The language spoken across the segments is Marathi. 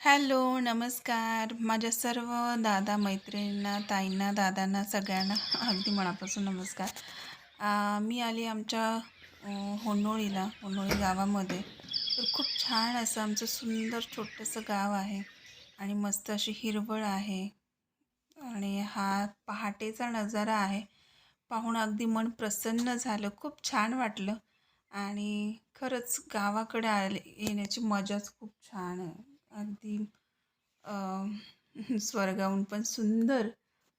हॅलो नमस्कार. माझ्या सर्व दादा मैत्रिणींना ताईंना दादांना सगळ्यांना अगदी मनापासून नमस्कार. आ, मी आली आमच्या होनोळीला होन्नोळीला होन्नोळी गावामध्ये. तर खूप छान असं आमचं सुंदर छोटंसं गाव आहे आणि मस्त अशी हिरवळ आहे आणि हा पहाटेचा नजारा आहे. पाहून अगदी मन प्रसन्न झालं खूप छान वाटलं आणि खरंच गावाकडे आले येण्याची मजाच खूप छान आहे. अगदी स्वर्गाहून पण सुंदर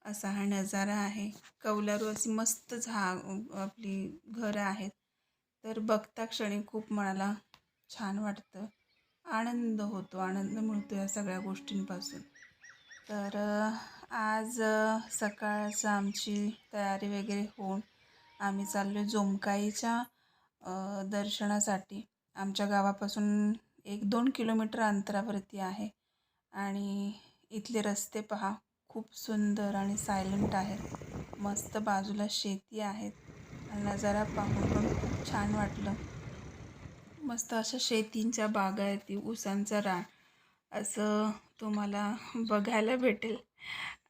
असा हा नजारा आहे. कौलारू अशी मस्त झा आपली घरं आहेत. तर बघता क्षणी खूप मनाला छान वाटतं. आनंद होतो आनंद मिळतो या सगळ्या गोष्टींपासून. तर आज सकाळचं आमची तयारी वगैरे होऊन आम्ही चाललो जोमकाईच्या दर्शनासाठी. आमच्या गावापासून एक दोन किलोमीटर अंतरावरती आहे. आणि इथले रस्ते पहा खूप सुंदर आणि सायलंट आहेत. मस्त बाजूला शेती आहेत. आणि नजारा पाहून पण खूप छान वाटलं. मस्त अशा शेतींच्या बागायती ऊसांचा रान. असं तुम्हाला बघायला भेटेल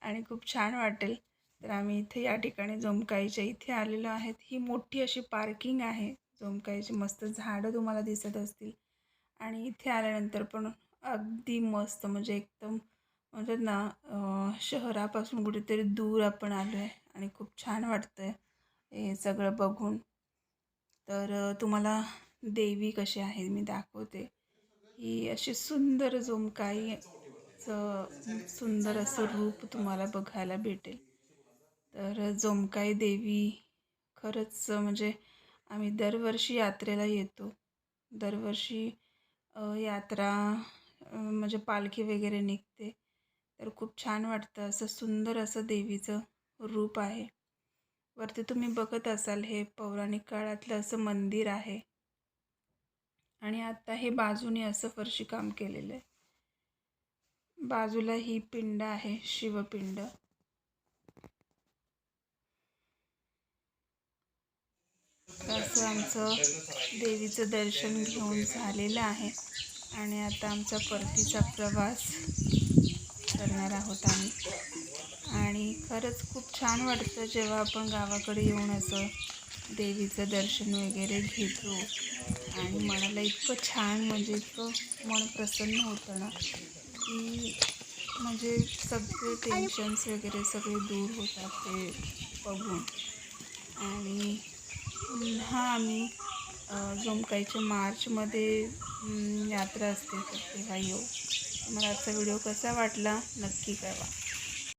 आणि खूप छान वाटेल. तर आम्ही इथे या ठिकाणी जोमकाईच्या इथे आलेलो आहेत. ही मोठी अशी पार्किंग आहे. जोमकाईची मस्त झाडं तुम्हाला दिसत असतील. आणि इथे आल्यानंतर पण अगदी मस्त म्हणजे एकदम म्हणतात ना शहरापासून कुठेतरी दूर आपण आलो आहे आणि खूप छान वाटतं आहे हे सगळं बघून. तर तुम्हाला देवी कशी आहे मी दाखवते. ही अशी सुंदर जोमकाईचं सुंदर असं रूप तुम्हाला बघायला भेटेल. तर जोमकाई देवी खरंच म्हणजे आम्ही दरवर्षी यात्रेला येतो. दरवर्षी यात्रा म्हणजे पालखी वगैरे निघते. तर खूप छान वाटतं. असं सुंदर असं देवीचं रूप आहे. वरती तुम्ही बघत असाल हे पौराणिक काळातलं असं मंदिर आहे. आणि आता हे बाजूने असं फरशी काम केलेलं आहे. बाजूला ही पिंड आहे शिवपिंड. असं आमचं देवीचं दर्शन घेऊन झालेलं आहे. आणि आता आमचा परतीचा प्रवास करणार आहोत आम्ही. आणि खरंच खूप छान वाटतं जेव्हा आपण गावाकडे येऊन असं देवीचं दर्शन वगैरे घेतो. आणि मनाला इतकं छान म्हणजे इतकं मन प्रसन्न होतं ना की म्हणजे सगळे टेन्शन्स वगैरे सगळे दूर होतात ते बघून. आणि हा आम्ही जोमकाईच्या मार्चमध्ये यात्रा असते तेव्हा येऊ. तुम्हाला आजचा व्हिडिओ कसा वाटला नक्की कळवा.